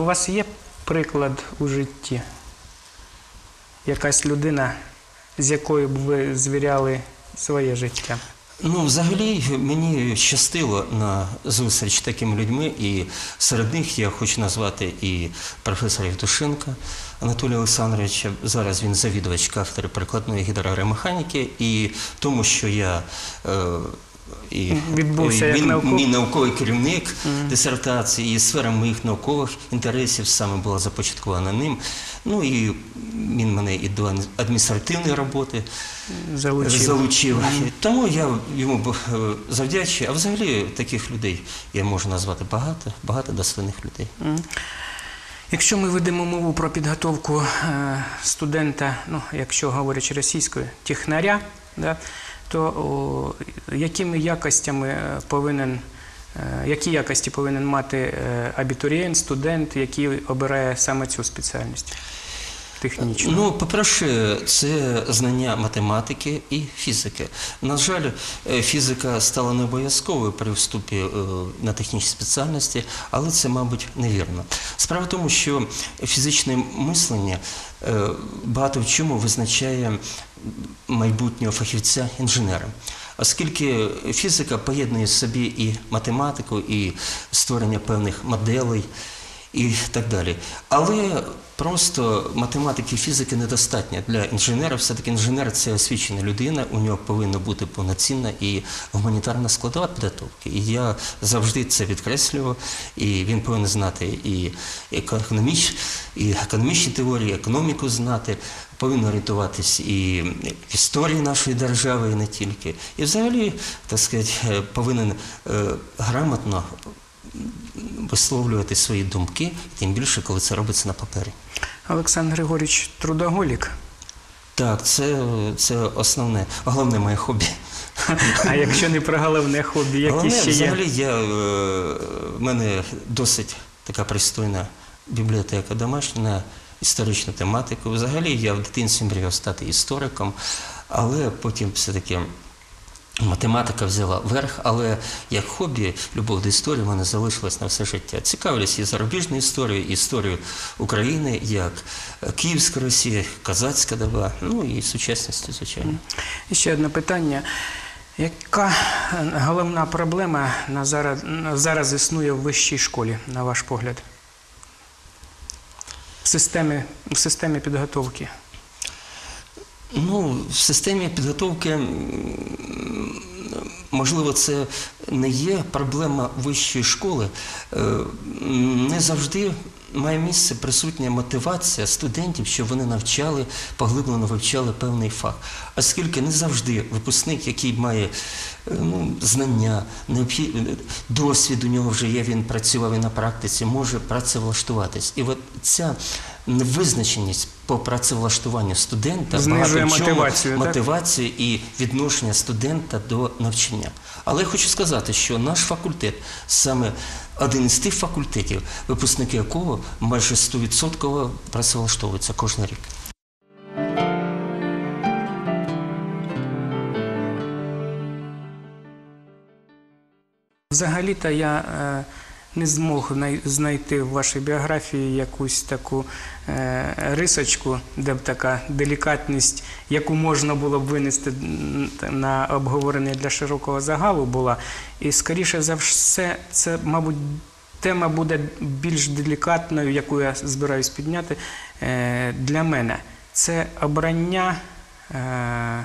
У вас є приклад у житті? Якась людина, з якою б ви звіряли своє життя? Ну, взагалі, мені щастило на зустріч з такими людьми, і серед них я хочу назвати і професора Євтушенка Анатолія Олександровича. Зараз він завідувач кафедри прикладної гідроаеромеханіки, і тому, що я е, і Відбувся як він, науков- мій науковий керівник дисертації, і сфера моїх наукових інтересів саме була започаткована ним. Ну і він мене і до адміністративної роботи Залучив. залучив. Тому я йому е, завдячую. А взагалі таких людей я можу назвати багато, багато достойних людей. Якщо ми ведемо мову про підготовку е, студента, ну, якщо говорячи російською, технаря, да, то о, якими якостями е, повинен, е, які якості повинен мати абітурієнт, студент, який обирає саме цю спеціальність технічну? Ну, по-перше, це знання математики і фізики. На жаль, е, фізика стала не обов'язковою при вступі е, на технічні спеціальності, але це, мабуть, невірно. Справа в тому, що фізичне мислення е, багато в чому визначає майбутнього фахівця інженера. Оскільки фізика поєднує в собі і математику, і створення певних моделей і так далі. Але просто математики і фізики недостатньо для інженера. Все-таки інженер це освічена людина, у нього повинна бути повноцінна і гуманітарна складова підготовки. І я завжди це підкреслював, і він повинен знати і економіч, і економічні теорії, економіку знати, повинен орієнтуватись і в історії нашої держави, і не тільки. І взагалі, так сказати, е, повинен е, грамотно висловлювати свої думки, тим більше, коли це робиться на папері. Олександр Григорійович трудоголік. Так, це, це основне, головне моє хобі. А якщо не про головне хобі, які Головне, ще є? взагалі, я, е, в мене досить така пристойна бібліотека домашня на історичну тематику. Взагалі, я в дитинстві мріяв стати істориком, але потім все-таки математика взяла верх, але як хобі, любов до історії в мене залишилась на все життя. Цікавлюсь і зарубіжною історією, і історією України, як Київська Росія, Казацька доба, ну і сучасністю, звичайно. І ще одне питання. Яка е, головна проблема на зараз, зараз існує в вищій школі, на ваш погляд? В системі, в системі підготовки? Ну, в системі підготовки, можливо, це не є проблема вищої школи. Е, Не завжди має місце присутня мотивація студентів, щоб вони навчали, поглиблено вивчали певний фах. Оскільки не завжди випускник, який має е, ну, знання, досвід у нього вже є, він працював і на практиці, може працевлаштуватись. І от ця невизначеність по працевлаштуванню студента Знижує багато в чому мотивацію, так? мотивацію і відношення студента до навчання. Але я хочу сказати, що наш факультет саме один із тих факультетів, випускники якого майже 100% працевлаштовуються кожен рік. Взагалі-то я е, не змог знайти в вашій біографії якусь таку е, рисочку, де б така делікатність, яку можна було б винести на обговорення для широкого загалу була. І скоріше за все, це, мабуть, тема буде більш делікатною, яку я збираюсь підняти е, для мене. Це обрання. Е,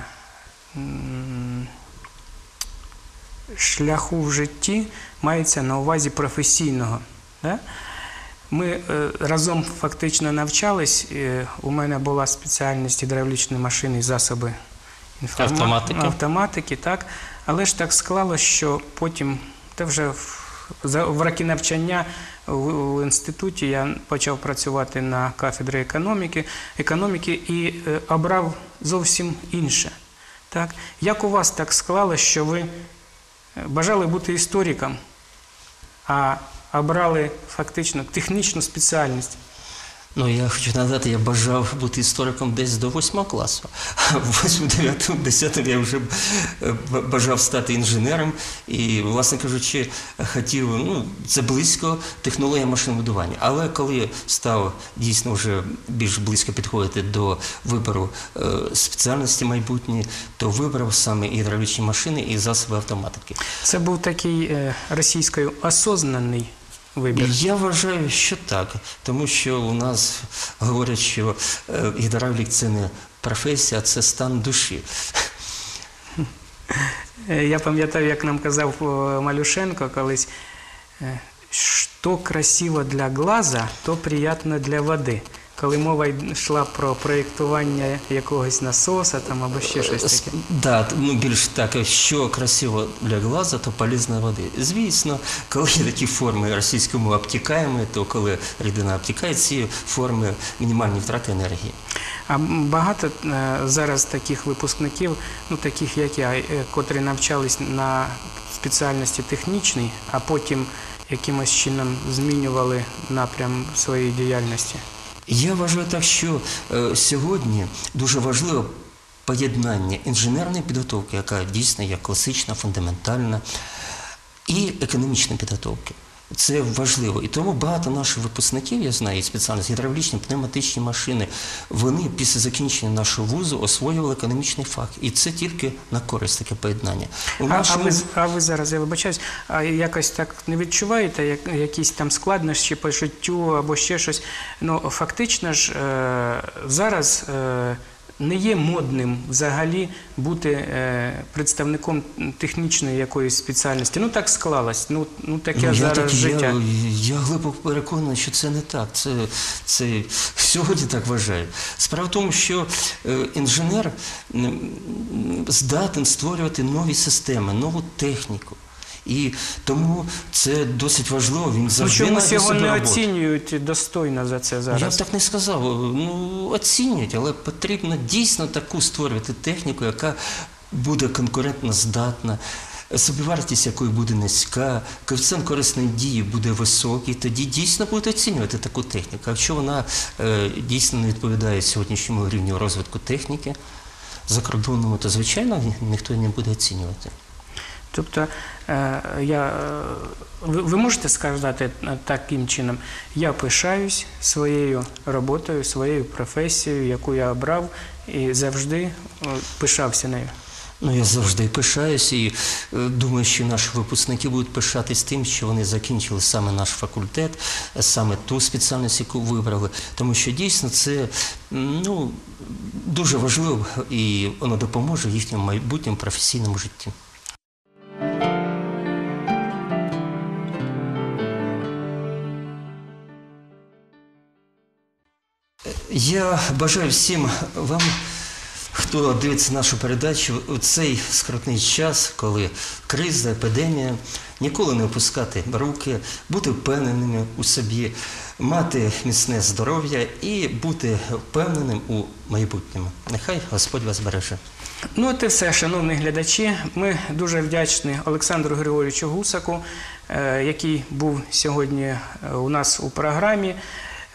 шляху в житті мається на увазі професійного. Да? Ми е, разом фактично навчались. у мене була спеціальність гідравлічні машини і засоби інформа- Автоматики. автоматики, так. Але ж так склалося, що потім, та вже в, роки навчання в, інституті я почав працювати на кафедрі економіки, економіки і е, обрав зовсім інше. Так? Як у вас так склалося, що ви бажали бути істориком, а обрали фактично технічну спеціальність. Ну, я хочу нагадати, я бажав бути істориком десь до 8 класу. А в 8, 9, 10 я вже е, бажав стати інженером і, власне кажучи, хотів, ну, це близько технологія машинобудування. Але коли став дійсно вже більш близько підходити до вибору е, спеціальності майбутньої, то вибрав саме гідравлічні машини і засоби автоматики. Це був такий е, російською осознаний вибір. Я вважаю, що так, тому що у нас говорять, що е, гідравлік це не професія, а це стан душі. Е, Я пам'ятаю, як нам казав Малюшенко колись, е, що красиво для глаза, то приємно для води. Коли мова йшла про проєктування якогось насоса там або ще щось таке. Да, ну більш так, що красиво для глаза, то полезно води. Звісно, коли є такі форми російською мовою обтікаємо, то коли рідина обтікає, ці форми мінімальні втрати енергії. А багато е, зараз таких випускників, ну таких як я, е, котрі навчались на спеціальності технічній, а потім якимось чином змінювали напрям своєї діяльності. Я вважаю так, що е, сьогодні дуже важливо поєднання інженерної підготовки, яка дійсно є класична, фундаментальна, і економічної підготовки. Це важливо. І тому багато наших випускників, я знаю, і спеціальність гідравлічні, пневматичні машини, вони після закінчення нашого вузу освоювали економічний фах. І це тільки на користь таке поєднання. У А, а, ви, а ви зараз, я вибачаюсь, якось так не відчуваєте як, якісь там складнощі по життю або ще щось? Ну, фактично ж, е, зараз е, не є модним взагалі бути е, представником технічної якоїсь спеціальності. Ну, так склалось. Ну, ну таке Ну, зараз так, життя. я, я глибоко переконаний, що це не так. Це, це сьогодні так вважаю. Справа в тому, що е, інженер здатен створювати нові системи, нову техніку. І тому це досить важливо. Він Ну, завжди чомусь знайде його не оцінюють достойно за це зараз. Я б так не сказав. Ну, оцінюють, але потрібно дійсно таку створювати техніку, яка буде конкурентно здатна. Собівартість якої буде низька, коефіцієнт корисної дії буде високий, тоді дійсно будуть оцінювати таку техніку. Якщо вона е, дійсно не відповідає сьогоднішньому рівню розвитку техніки закордонному, то звичайно ніхто не буде оцінювати. Тобто, е, я, е, ви, можете сказати е, таким чином, я пишаюсь своєю роботою, своєю професією, яку я обрав, і завжди пишався нею. Ну, я завжди пишаюся і думаю, що наші випускники будуть пишатись тим, що вони закінчили саме наш факультет, саме ту спеціальність, яку вибрали. Тому що дійсно це ну, дуже важливо і воно допоможе їхньому майбутньому професійному житті. Я бажаю всім вам, хто дивиться нашу передачу, у цей скрутний час, коли криза, епідемія, ніколи не опускати руки, бути впевненими у собі, мати міцне здоров'я і бути впевненим у майбутньому. Нехай Господь вас береже. Ну, от і все, шановні глядачі. Ми дуже вдячні Олександру Григорійовичу Гусаку, е, який був сьогодні е, у нас у програмі.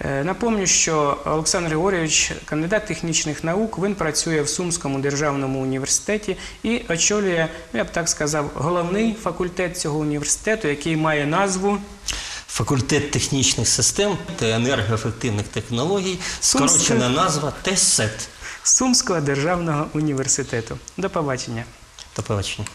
Е, Напомню, що Олександр Григорійович кандидат технічних наук. Він працює в Сумському державному університеті і очолює, ну, я б так сказав, головний факультет цього університету, який має назву Факультет технічних систем та енергоефективних технологій, скорочена назва ТЕСЕТ. Сумського державного університету. До побачення. До побачення.